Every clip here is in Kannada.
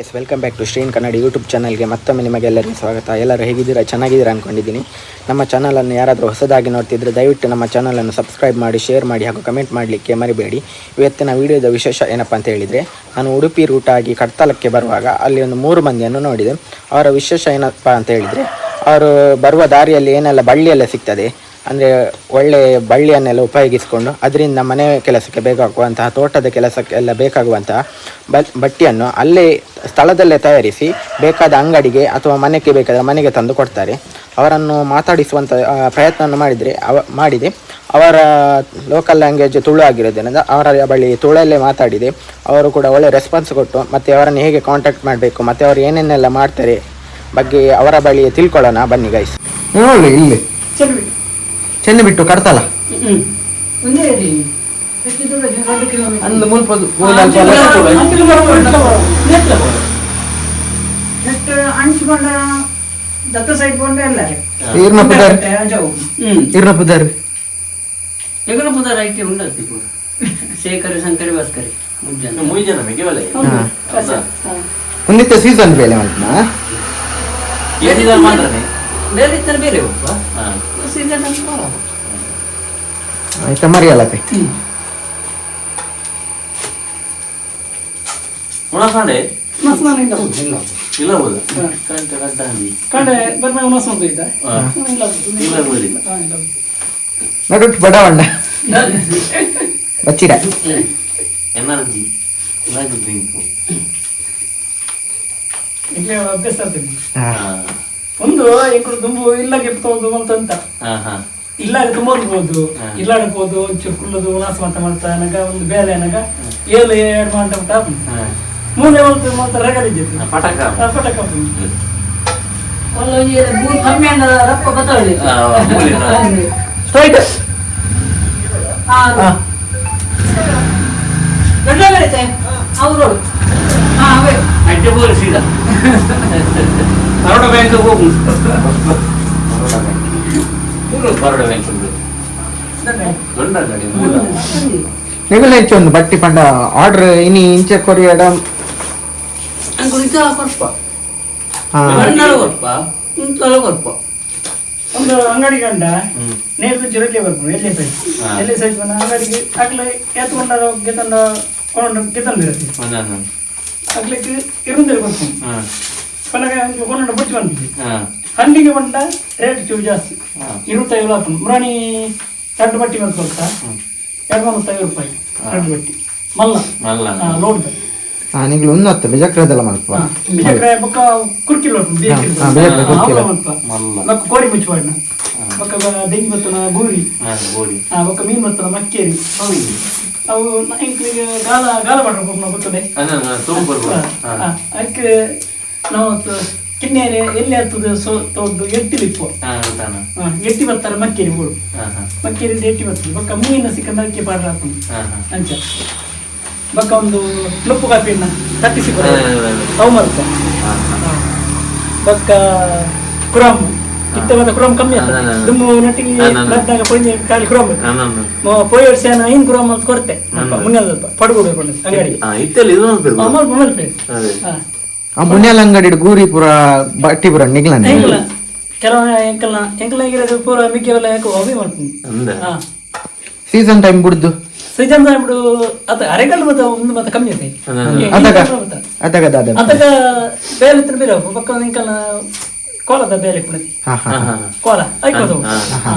Yes welcome back to Shreen Kannada YouTube ಚಾನಲ್ಗೆ ಮತ್ತೊಮ್ಮೆ ನಿಮಗೆಲ್ಲರಿಗೂ ಸ್ವಾಗತ. ಎಲ್ಲರೂ ಹೇಗಿದ್ದೀರಾ? ಚೆನ್ನಾಗಿದ್ದೀರಾ ಅಂದ್ಕೊಂಡಿದ್ದೀನಿ ನಮ್ಮ ಚಾನಲನ್ನು ಯಾರಾದರೂ ಹೊಸದಾಗಿ ನೋಡ್ತಿದ್ರೆ ದಯವಿಟ್ಟು ನಮ್ಮ ಚಾನಲನ್ನು ಸಬ್ಸ್ಕ್ರೈಬ್ ಮಾಡಿ ಶೇರ್ ಮಾಡಿ ಹಾಗೂ ಕಮೆಂಟ್ ಮಾಡಲಿಕ್ಕೆ ಮರಿಬೇಡಿ. ಇವತ್ತಿನ ವಿಡಿಯೋದ ವಿಶೇಷ ಏನಪ್ಪ ಅಂತ ಹೇಳಿದರೆ, ನಾನು ಉಡುಪಿ ರೂಟ್ ಆಗಿ ಕಡ್ತಾಲಕ್ಕೆ ಬರುವಾಗ ಅಲ್ಲಿ ಒಂದು ಮೂರು ಮಂದಿಯನ್ನು ನೋಡಿದೆ. ಅವರ ವಿಶೇಷ ಏನಪ್ಪ ಅಂತ ಹೇಳಿದರೆ, ಅವರು ಬರುವ ದಾರಿಯಲ್ಲಿ ಏನೆಲ್ಲ ಬಳ್ಳಿಯೆಲ್ಲ ಸಿಗ್ತದೆ ಅಂದರೆ ಒಳ್ಳೆಯ ಬಳ್ಳಿಯನ್ನೆಲ್ಲ ಉಪಯೋಗಿಸಿಕೊಂಡು ಅದರಿಂದ ಮನೆ ಕೆಲಸಕ್ಕೆ ಬೇಕಾಗುವಂತಹ ತೋಟದ ಕೆಲಸಕ್ಕೆಲ್ಲ ಬೇಕಾಗುವಂತಹ ಬ ಬಟ್ಟೆಯನ್ನು ಅಲ್ಲೇ ಸ್ಥಳದಲ್ಲೇ ತಯಾರಿಸಿ ಬೇಕಾದ ಅಂಗಡಿಗೆ ಅಥವಾ ಮನೆಗೆ ಬೇಕಾದ ಮನೆಗೆ ತಂದು ಕೊಡ್ತಾರೆ. ಅವರನ್ನು ಮಾತಾಡಿಸುವಂಥ ಪ್ರಯತ್ನವನ್ನು ಮಾಡಿದರೆ ಅವ ಮಾಡಿದೆ. ಅವರ ಲೋಕಲ್ ಲ್ಯಾಂಗ್ವೇಜ್ ತುಳು ಆಗಿರೋದ್ರಿಂದ ಅವರ ಬಳಿ ತುಳಲ್ಲೇ ಮಾತಾಡಿದೆ. ಅವರು ಕೂಡ ಒಳ್ಳೆ ರೆಸ್ಪಾನ್ಸ್ ಕೊಟ್ಟು ಮತ್ತು ಅವರನ್ನು ಹೇಗೆ ಕಾಂಟ್ಯಾಕ್ಟ್ ಮಾಡಬೇಕು ಮತ್ತು ಅವರು ಏನೇನೆಲ್ಲ ಮಾಡ್ತಾರೆ ಬಗ್ಗೆ ಅವರ ಬಳಿ ತಿಳ್ಕೊಳ್ಳೋಣ. ಬನ್ನಿ ಗೈಸ್ ಇಲ್ಲಿ. ಚೆನ್ನ ಬಿಟ್ಟು ಕಟ್ತಲ್ಲ? ಸೀಸನ್ ಬೇರೆ ಬೇರೆ ಇತ್ತ ಬೇರೆ ಸೀಸನ್ ಅಂತ ಆಯ್ತಾ ಉಣಸಾಂಡೆ ಮಸ್ಮಾನಿಂದ ಇಲ್ಲ. ಹೋದ? ಕರೆಂಟ್ ಅಂದಿ ಕಡೆ ಬರ್ಮ ಇದ್ದ. ಹಾ. ಇಲ್ಲ ಇಲ್ಲ ಹೋದಿ. ಹಾ, ಇಲ್ಲ. ನಡುಟ್ ಬಚ್ಚಿರ ಎನರ್ಜಿ. ಎನರ್ಜಿ ಡ್ರಿಂಕ್ ಇಲ್ಲಿ ಅಭ್ಯಾಸ ಆಗ್ತದೆ. ಹಾ. ಎಂಕುಡು ದುಂಬು ಇಲ್ಲ ಎಪ್ತೋದು ಅಂತ. ಇಲ್ಲ ಹಾ ಹಾ ಇಲ್ಲಾಗ ತುಂಬೋದು ಇಲ್ಲ ಇಲ್ಲಾಡಬಹುದು ಒಂಚೂರು ಕುಳ್ಳದು ನಾಶ ಮಾತ ಮಾಡ್ತಾ ನನಗ ಒಂದು ಬೇರೆ ನನಗ ಏಳು ಎರಡು ಮಾಡ ಹಾ. ಮೂಲೆ ಒಂದು ಮಾತ್ರ ರಗಡಿದ್ದಿತ್ತು ಪಟಕ ಪಟಕ. ಸ್ಟ್ರೈಟ್ ಅವರು. ಹಾ ಅಡ್ಡೆ ಬೋರಿ ಸೀದಾ ಬರೋಡ ಬ್ಯಾಂಕ್ ಹೋಗು ಮೂರು ಬರೋಡ ಬ್ಯಾಂಕ್ ಉಂಟು ದೊಡ್ಡ ಗಾಡಿ ಮೂಲ ನಿಗುಲ ಹೆಚ್ಚು ಒಂದು ಬಟ್ಟಿ ಪಂಡ ಆರ್ಡರ್ ಇನಿ ಇಂಚೆ ಕೊರಿಯಡ ಅಂಕು ನಿಜ ಕೊರ್ಪ ಹಾ ಮಣ್ಣಾಳು ಕೊರ್ಪ ಇಂತಳು ಕೊರ್ಪ ಒಂದು ಅಂಗಡಿ ಗಂಡ ಹ್ಮ್ ನೇರು ಜೊರಕ್ಕೆ ಬರ್ಬೋದು ಎಲ್ಲಿ ಸೈಜ್ ಹಾ. ಎಲ್ಲಿ ಸೈಜ್ ಬಂದ ಅಂಗಡಿಗೆ ಆಗ್ಲೇ ಎತ್ಕೊಂಡ ಗೆತಂಡ ಕೊಂಡು ಗೆತಂಡ ಇರುತ್ತೆ ಒಂದೊಂದು ಆಗ್ಲಿಕ್ಕೆ ಇರುಂದಲ್ಲಿ ಕೊಂಡು ಬುಚ್ಚಿ ಬಂದಿದ್ದೆ ಹಾ. ಹಂಡಿಗೆ ಬಂದ ರೇಟ್ ಚೂರು ಜಾಸ್ತಿ. ಇರುತ್ತೈದು ಹಾಕೊಂಡು ಮುರಾಣಿ ಎರಡು ಬಟ್ಟಿ ಬಂದು ಸ್ವಲ್ಪ. ಎರಡು ಮೂವತ್ತೈದು ರೂಪಾಯಿ. ಎರಡು ಬಟ್ಟಿ ಮಲ್ಲ. ಮಲ್ಲ. ಲೋಡ್ ಹಾ ನಿಗ್ಲು ಒಂದು ಹತ್ತು ಬೆಜಕ್ರದಲ್ಲ ಮಲ್ಪ ಬಿಜಕ್ರೆ ಬೊಕ್ಕ ಕುರ್ಕಿ ಲೋಡ್ ಹಾ, ಬೇಕಿಲ್ಲ, ಕುರ್ಕಿಲ. ಮಲ್ಲ. ಬೊಕ್ಕ ಕೋಡಿ ಮುಚ್ಚುವಾಡ್ನ ಬೊಕ್ಕ ದೆಂಗಿ ಬತ್ತನ ಆ, ಬೊಕ್ಕ ಮೀನ್ ಬತ್ತನ ಮಕ್ಕೇರಿ. ಅವು ಗಾಲ ಗಾಲ ಹಾ ಅದಕ್ಕೆ ನಾವು ಕಿನ್ನೆರೆ ಎಲ್ಲಿ ಆಗ್ತದೆ ಸೊ ತೊಡ್ದು ಎಟ್ಟಿ ಲಿಪ್ಪು ಹಾ ಗೊತ್ತಾನ ಹಾ, ಎಟ್ಟಿ ಬರ್ತಾರೆ ಮಕ್ಕೇರಿ ಹೋಳು ಹಾ ಹಾ. ಮಕ್ಕೇರಿಂದ ಎಟ್ಟಿ ಬರ್ತದೆ ಬಕ್ಕ ಮೀನ ಸಿಕ್ಕಂದ ಅಕ್ಕಿ ಪಾಡ್ರ ಹಾಕೊಂಡು. ಅಂಚ. ಬಕ್ಕ ಒಂದು ಲುಪ್ಪು ಹಾ, ಹಾ. ಅವು ಮರ್ತ. ಬಕ್ಕ ಕುರಾಮ್. ಇತ್ತ ಮತ್ತೆ ಕುರಾಮ್ ಕಮ್ಮಿ ಹಾ, ತುಂಬ. ದುಮ್ಮು ನಟಿಗೆ ಹಾ. ಕಾಲಿ ಕುರಾಮ್ ಪೋಯ್ ವರ್ಷ ಐನ್ ಕುರಾಮ್ ಅಂತ ಕೊರತೆ ಮುನ್ನ ಸ್ವಲ್ಪ ಪಡ್ಕೊಡು ಅಂಗಡಿ ಹಾ ಇತ್ತಲ್ಲಿ ಇದು ನೋಡ್ಬೇಕು. ಅಮಲ್ ಮಲ್ಪೆ ಆ ಮುನ್ಯಾಲ ಅಂಗಡಿ ಗೂರಿ ಪುರ ಬಟ್ಟಿ ಪುರ ನಿಗ್ಲನ ಎಂಕಲ ಕೆಲವ ಎಂಕಲ್ನ ಎಂಕಲ್ನ ಆಗಿರೋದು ಪೂರ ಮಿಕ್ಕಿರಲ್ಲ ಯಾಕೆ ಅಭಿ ಮಾಡ್ತೀನಿ ಅಂದ ಹಾ ಸೀಸನ್ ಟೈಮ್ ಬಿಡುದು ಟೈಮ್ ಬಿಡು ಅದ ಅರೆಕಲ್ ಮತ್ತೆ ಒಂದು ಮತ್ತೆ ಕಮ್ಮಿ ಐತಿ ಅದಕ ಅದಕ ದಾದ ಅದಕ ಬೇರೆ ಹತ್ರ ಬೇರೆ ಪಕ್ಕ ಎಂಕಲ್ನ ಕೋಲದ ಬೇರೆ ಕೊಡಿ ಹಾ ಹಾ ಹಾ ಹಾ ಕೋಲ ಐಕೋದು ಹಾ, ಹಾ ಹಾ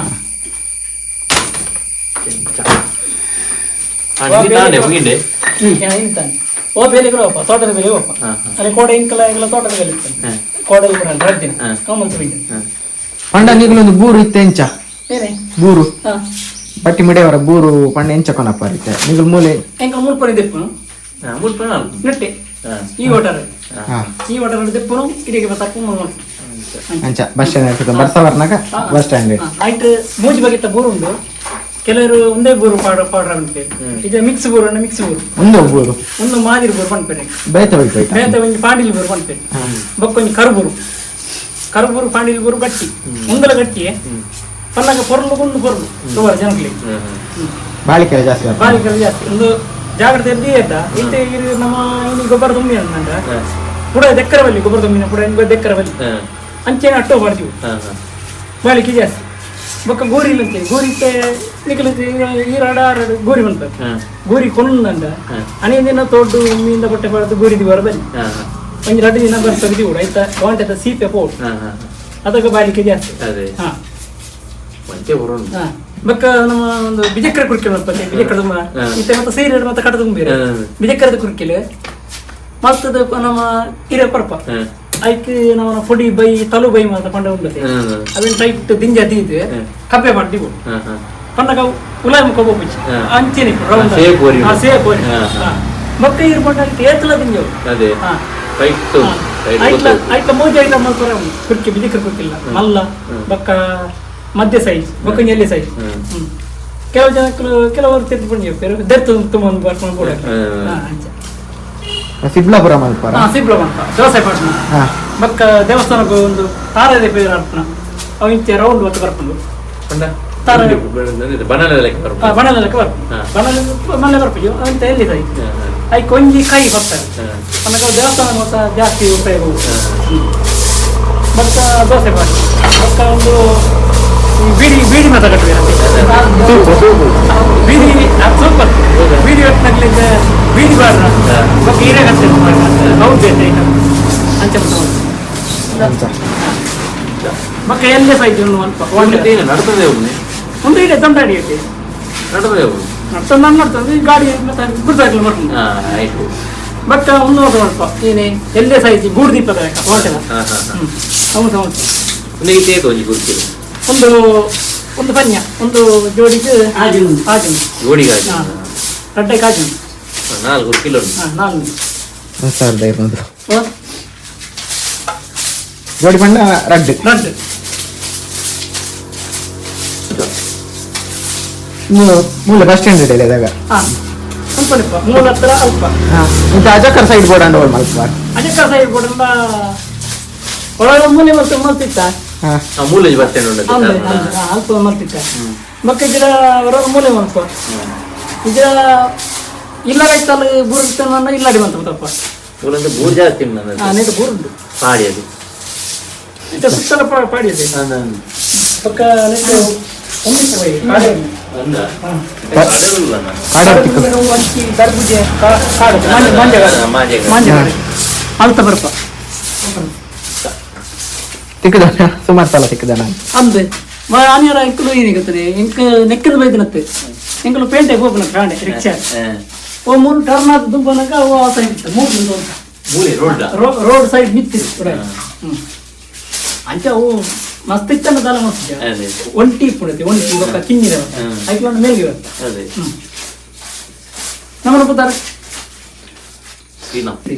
ಓ ಬೇಲೆ ಹೋಗಪ್ಪ ತೋಟದ ಬೇಲೆ ಹೋಗಪ್ಪ ಅಲ್ಲಿ ಕೋಡೆ ಇಂಕಲ ಎಲ್ಲ ತೋಟದ ಬೇಲಿ ಕೋಡೆ ಹಾ ಕೋಡಲ್ಲಿ ಬರಲ್ಲ ಹೇಳ್ತೀನಿ. ಕಮ್ಮಂತ ಬಿಂಡೆ ಪಂಡ ನಿಗ್ಲೊಂದು ಬೂರು ಇತ್ತೆ ಎಂಚ? ಏನೆ? ಬೂರು? ಪಟ್ಟಿ ಬಟ್ಟಿ ಮಿಡೆಯವರ ಬೂರು ಪಂಡ ಎಂಚ ಕೊನಪ್ಪ ಇತ್ತೆ ನಿಗ್ಲು ಮೂಲೆ? ಎಂಕ ಮುಲ್ಪನಿ ದೆಪ್ಪು. ಹಾ ಮುಲ್ಪ ನಾಲ್ಕು. ನೆಟ್ಟೆ. ಈ ಓಟರ್ ಹಾ. ಈ ಓಟರ್ ದೆಪ್ಪು ಇದಕ್ಕೆ ಬತ್ತಾಕು ಅಂಚ ಬಸ್ ಸ್ಟ್ಯಾಂಡ್ ಬಸ್ ಸ್ಟ್ಯಾಂಡ್. ಆಯ್ತು. ಮೂಜಿ ಬಗೆತ ಬೂರು ಉಂಡು ಕೆಲವರು ಒಂದೇ ಬೂರು ಪೌಡರ್ ಪಾಡ್ರ ಅಂತ ಈಗ ಮಿಕ್ಸ್ ಬೋರ್ ಮಿಕ್ಸ್ ಬೂರು. ಒಂದು ಬೂರು? ಒಂದು ಮಾದಿರಿ ಬೋರ್ ಬಂದ್ಬೇಕು ಬೇತ ಹೋಯ್ತು ಬೇತ ಒಂದು ಪಾಂಡಿಲ್ ಬೋರ್ ಬಕ್ಕ ಒಂದು ಕರುಬೂರು. ಕರುಬೂರು ಪಾಂಡಿಲ್ ಬೂರು ಗಟ್ಟಿ. ಮುಂದಲ ಗಟ್ಟಿ. ಪನ್ನಾಗ ಪೊರಲು ಕೊಂಡು ಪೊರ್ಲು. ಸುಮಾರು ಜನಗಳಿಗೆ ಬಾಳಿಕೆ ಜಾಸ್ತಿ ಬಾಳಿಕೆ ಜಾಸ್ತಿ. ಒಂದು ಜಾಗ್ರತೆ ಇದೆ ಇಂತ ಇರಿ ನಮ್ಮ ಇಲ್ಲಿ ಗೊಬ್ಬರ ತುಂಬಿ ಅಂತ ಪುಡ ದೆಕ್ಕರ ಬಲ್ಲಿ ಗೊಬ್ಬರ ತುಂಬಿನ ಕೂಡ ದೆಕ್ಕರ ಬಲ್ಲಿ ಅಂಚೆ ಅಟ್ಟೋ ಬರ್ತೀವಿ ಬಾಳಿಕೆ ಜಾಸ್ತಿ. ಬೊಕ್ಕ ಗೋರಿ ಇಲ್ಲಂತೆ. ಗೋರಿ ಇತ್ತೆ ಈ ಈರಾಡ ಆರಾಡು ಗೋರಿ ಬಂತ ಗೋರಿ ಕೊಂಡ ಹಾ. ಅನೇ ದಿನ ತೋಡು ಮೀನಿಂದ ಬಟ್ಟೆ ಪಡೆದು ಗೋರಿ ದಿವರ ಬನ್ನಿ ಒಂದು ಎರಡು ದಿನ ಬರ್ತದೆ ಕೂಡ ಆಯ್ತಾ? ವಾಂಟದ ಸೀಪೆ ಪೋಟ್ ಅದಕ್ಕೆ ಬಾಳಿಕೆ ಜಾಸ್ತಿ. ಬಕ್ಕ ಹಾ. ಬೊಕ್ಕ ನಮ್ಮ ಒಂದು ಬಿಜಕ್ರ ಕುರ್ಕಿಲ್ ಮತ್ತೆ ಹಾ. ಇತ್ತೆ ಮತ್ತೆ ಸೀರೆ ಮತ್ತೆ ಕಟ್ಟದ. ಬಿಜಕ್ರದ ಕುರ್ಕಿಲ್. ಮತ್ತದ ನಮ್ಮ ಹಿರಿಯ ಪರ್ಪ ಐಕ್ ನಮ್ಮ ಪೊಡಿ ಬೈ ತಲು ಬೈ ಮಾತ ಪಂಡ ಹಾ ಅವೇನ್ ಟೈಟ್ ದಿಂಜ ದೀದು. ಕಪ್ಪೆ ಮಾಡ್ತೀವಿ ಪಂಡಗ ಮುಖ ಬೋಪಿಚ್ಚಿ ಹಾ. ಅಂಚೆನಿ ಬೋರಿ ಹಾ, ಹಾ. ಅದೇ. ಫೈಟ್ ಐಟ್ಲ ಐಟ್ಲ ಮೂಜ ಐಟ್ಲ ಮಲ್ಪರ ಕುರ್ಕಿ ಬಿಜಿಕ್ರ ಕುರ್ಕಿಲ್ಲ ಮಲ್ಲ ಹ್ಮ್. ಬಕ್ಕ ಮಧ್ಯ ಸೈಜ್ ಬಕ್ಕ ಎಲ್ಲಿ ಸೈಜ್ ಕೆಲವು ಜನ ಕೆಲವರು ತೆಗೆದುಕೊಂಡು ಬಂದು ದೆರ್ತು ತುಂಬ ಒಂದು ಬರ್ಕೊಂಡು ಕೂಡ ಸಿಬ್ಲಾಪುರ ಮಲ್ಪಾರ ಹಾ ಸಿಬ್ರಮ ಅಂತ. ದೋಸೆ ಪಟ್ನ ಹಾ. ಬಕ್ಕ ದೇವಸ್ಥಾನಕ್ಕೆ ಒಂದು ತಾರದೆ ಪೇರು ಅರ್ಪಣ. ಅವ ಇಂಚೆ ರೌಂಡ್ ಬರ್ಪುಂಡು ಪಂಡ ತರ- ಬಣಲ ಲೆಕ್ಕ ಆ, ಬರ್ಬೋದು ಬಣ್ಣದ ಲೆಕ್ಕ ಬರ್ಕೊಂಡು ಹಾ. ಬಣ್ಣದ ಮನೆ ಬರ್ಪಿಜು ಅಂತ ಎಲ್ಲಿದೆ ಐ ಕೊಂಜಿ ಕೈ ಬರ್ತಾರೆ ಹಾ, ಆಮೇಲೆ ದೇವಸ್ಥಾನ ಮೊತ್ತ ಜಾಸ್ತಿ ಉಪಯೋಗ ಹಾ. ಬಕ್ಕ ದೋಸೆ ಮಾಡಿ ಬಕ್ಕ ಒಂದು ಬೀದಿ ಬೀದಿ ಕಟ್ಟಿದೆ ಬೀದಿ ಸೂಪರ್ ಬೀಡಿ ಹೊತ್ತಿನಾಗ್ಲಿಂದ ಬೀಡಿ ಬಾಡ್ರ ಹಾ. ಬಕ್ಕ ಹೀರೆ ಕಟ್ಟೆ ಹೌದು ಅಂತ ಬಕ್ಕ ಎಲ್ಲೇ ಸೈಜ್ ಒಂದು ಒಳ್ಳೆ ನಡ್ತದೆ ಒಮ್ಮೆ ಒಂದು ಇದೆ ದೊಡ್ಡಾಡಿ ಐತಿ. ನಡ್ತದೆ ಒಮ್ಮೆ ನಡ್ಕೊಂಡು ನಾನು ಮಾಡ್ತೇನೆ. ಈ ಗಾಡಿ ಗುಡ್ದಾಗ್ಲಿ ಮಾಡ್ತೀನಿ. ಆಯ್ತು. ಬಟ್ ಒಂದು ಸ್ವಲ್ಪ ಏನೇ ಎಲ್ಲೇ ಸೈಜ್ ಗೂಡು ದೀಪದ ಲೆಕ್ಕ. ಹೊರಟಿಲ್ಲ ಹಾ ಹಾ ಹಾ. ಹೌದು ಹೌದು. ಒಂದು ಈ ಸೇತು ಒಂಜಿ ಗುರುತಿರು ಒಂದು ಒಂದು ಪನ್ಯ ಒಂದು ಜೋಡಿಗೆ ಆಜು. ಆಜು ಗೋಡಿಗಾಜಿ ಹಾ. ರಡ್ಡೆ ಕಾಜು ನಾಲ್ಕು ಕಿಲೋ ಉಂಟು ಹಾಂ ನಾಲ್ಕು ಒಂದು ಸಾವಿರದ ಐನೂರು ಓ, ಜೋಡಿ ಪಂಡ ರಡ್ಡು ರಡ್ಡು ಮೂ- ಮೂಲ ಬಸ್ ಸ್ಟ್ಯಾಂಡ್ ಇದೆ ಇದಾಗ ಹಾಂ ಸ್ವಲ್ಪ ನಿಪ್ಪ ಮೂಲ ಹತ್ರ ಅಲ್ಪ ಹಾ ಇಂಥ ಅಜಕರ್ ಸೈಡ್ ಬೋರ್ಡ್ ಅಂಡ್ ಓಲ್ ಮಲ್ಪ ಅದಕ್ಕೆ ಸೈಡ್ ಕೊಡಲ್ಲ ಒಳಗೆ ಮೂಲೆ ಮತ್ತೆ ಮಲ್ತಿತ್ತ ಹಾ. ಆ ಮೂಲೇಜ್ ಬಸ್ ಸ್ಟ್ಯಾಂಡ್ ಉಂಟು ಅಂದ್ರೆ ಅಲ್ಪ ಮಲ್ತಿತ್ತ ಮಕ್ಕ ಗಿಡ ಹೊರಗೆ ಮೂಲೆ ಬಂತು. ಈಗ ಇಲ್ಲ ಇತ್ತಲ್ಲ ಬೂರಿತ್ತ ನನ್ನ ಇಲ್ಲಡಿ ಬಂತು ಮತ್ತಪ್ಪ. ಮೂಲಂತ ಬೂರ್ ಜಾಸ್ತಿ ಉಂಟು ನನ್ನದು. ಹಾಂ ಪಾಡಿ ಅದು. ಇತ್ತ ಸುತ್ತಲ ಪಾಡಿ ಅದು. ಪಕ್ಕ ನೆಟ್ಟು ಅಲ್ತ ಬರ್ಪ. ತಿಕ್ಕದ ಸುಮಾರು ಸಲ ತಿಕ್ಕದ ನಾನು ಅಂದೆ. ಮ ಆನಿಯರ ಎಂಕಲು ಏನಿಗುತ್ತದೆ ಎಂಕ ನೆಕ್ಕದ ಬೈದನತ್ತೆ ಎಂಕಲು ಪೇಂಟೆ ಹೋಗ್ನ ಪ್ರಾಣೆ ರಿಕ್ಷಾ. ಓ ಮೂರು ಟರ್ನ್ ಆದ ದುಂಬನಕ ಓ ಆ ಸೈಡ್ ಇತ್ತು. ಮೂರು ನಿಂತು ಅಂತ ರೋಡ್ ರೋ- ರೋಡ್ ಸೈಡ್ ಹ್ಮ್. ಅಂಚ ಓ ಮಸ್ತ್ ಇತ್ತನ ದಾಲ ಮಸ್ತ್. ಒಂಟಿ ಪುಡತಿ ಒಂಟಿ ಒಕ್ಕ ಕಿನ್ನಿರ ಹ್ಮ್. ಐಕ್ಲೊಂದು ಮೇಲ್ಗೆ ಹ್ಮ್. ನಮ್ಮನ್ನ ಕೂತಾರೆ ಶ್ರೀನಾಥ್.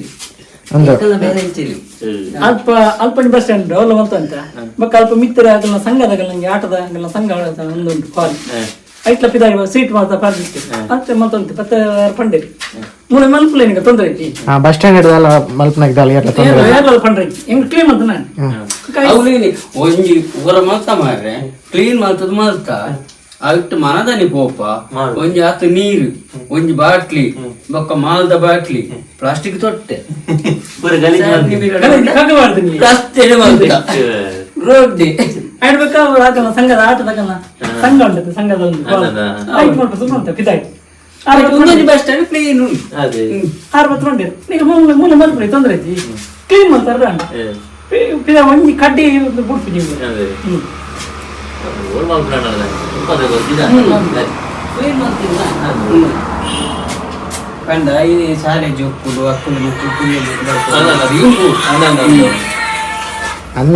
ಅಲ್ಪ ಅಲ್ಪ ಬಸ್ ಸ್ಟ್ಯಾಂಡ್ ಅವಲ್ಲ ಬಂತ ಅಂತ ಮಕ್ಕ ಅಲ್ಪ ಮಿತ್ರ ಅದನ್ನ ಸಂಘದಾಗ ನಂಗೆ ಆಟದ ಹಂಗೆಲ್ಲ ಸಂಘ ಒಂದೊಂದು ಕಾಲ್. ಐಟ್ಲ ಪಿದಾಗ ಸೀಟ್ ಮಾತ್ರ ಪಾರ್ಲಿಕ್ಕೆ ಮತ್ತೆ ಮತ್ತೊಂದು ಪತ್ತೆ ಪಂಡೇರಿ ಮೂಲೆ ಮಲ್ಪುಲ ನಿಂಗೆ ತೊಂದರೆ ಐತಿ. ಹಾ ಬಸ್ ಸ್ಟ್ಯಾಂಡ್ ಹಿಡ್ದಲ್ಲ ಮಲ್ಪನಾಗ ದಾಳಿ ಎಲ್ಲ ತೊಂದರೆ ಏರ್ಲ ಪಂಡ್ರೆ ಹೆಂಗ್ ಕ್ಲೀನ್ ಅಂತ ನಾನು? ಅವನಿಗೆ ಒಂಜಿ ಊರ ಮಲ್ತ ಮಾರ್ರೆ ಕ್ಲೀನ್ ಮಲ್ತದ ಮಲ್ತ ಅವಿಟ್ಟು ಮನದನಿ ಪೋಪ ಮಾಡು. ಒಂಜಿ ಆತು ನೀರು ಒಂಜಿ ಬಾಟ್ಲಿ ಬೊಕ್ಕ ಮಾಲ್ದ ಬಾಟ್ಲಿ ಪ್ಲಾಸ್ಟಿಕ್ ತೊಟ್ಟೆ. ಪೂರ ಗಲೀಜ್ ಮಾಡಿ. ಕೈ- ಕೈ ಮಾಡ್ತೀನಿ ನೀ. ಪ್ಲಾಸ್ಟಿಕ್ ಮಲ್ತ ರೋಡ್ಡಿ ಆಡ್ಬೇಕಾ? ಅವ್ರು ಹಾಕಲ್ಲ ಸಂಘದ ಆಟದಾಗಲ್ಲ ಸಂಘ ಉಂಟು ಸಂಘದ ಒಂದು. ಆಯ್ತು. ನೋಡ್ರಿ ಸುಮ್ಮನೆ ಅಂತ ಪಿದಾಯ್ತು ಒಂದೊಂದು ಬಸ್ ಸ್ಟ್ಯಾಂಡ್ ಕ್ಲೀನ್ ಅರವತ್ತು ಮಂದಿ ಈಗ ಮೂಲೆ ಮೂಲೆ ಮಲ್ಪಡಿ ತೊಂದರೆ ಐತಿ ಕ್ಲೀನ್ ಮಾಡ್ತಾರ. ಪಿದ ಒಂಜಿ ಕಡ್ಡಿ ಬುಡ್ಪಿ ನೀವು. ಕಂಡ ಈ ಶಾಲೆ ಜೋಕ್ಕುಡು ಅಕ್ಕಲು ಅದಲ್ಲ.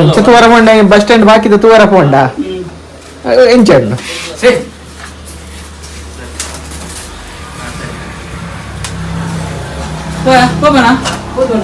ಅಂಚ ತೂವರ ಪೋಂಡ ಬಸ್ ಸ್ಟ್ಯಾಂಡ್ ಬಾಕಿದ ತೂವರ ಪೋಂಡ. ಸರಿ. ಹೋಗೋಣ. ಹೋಗೋಣ.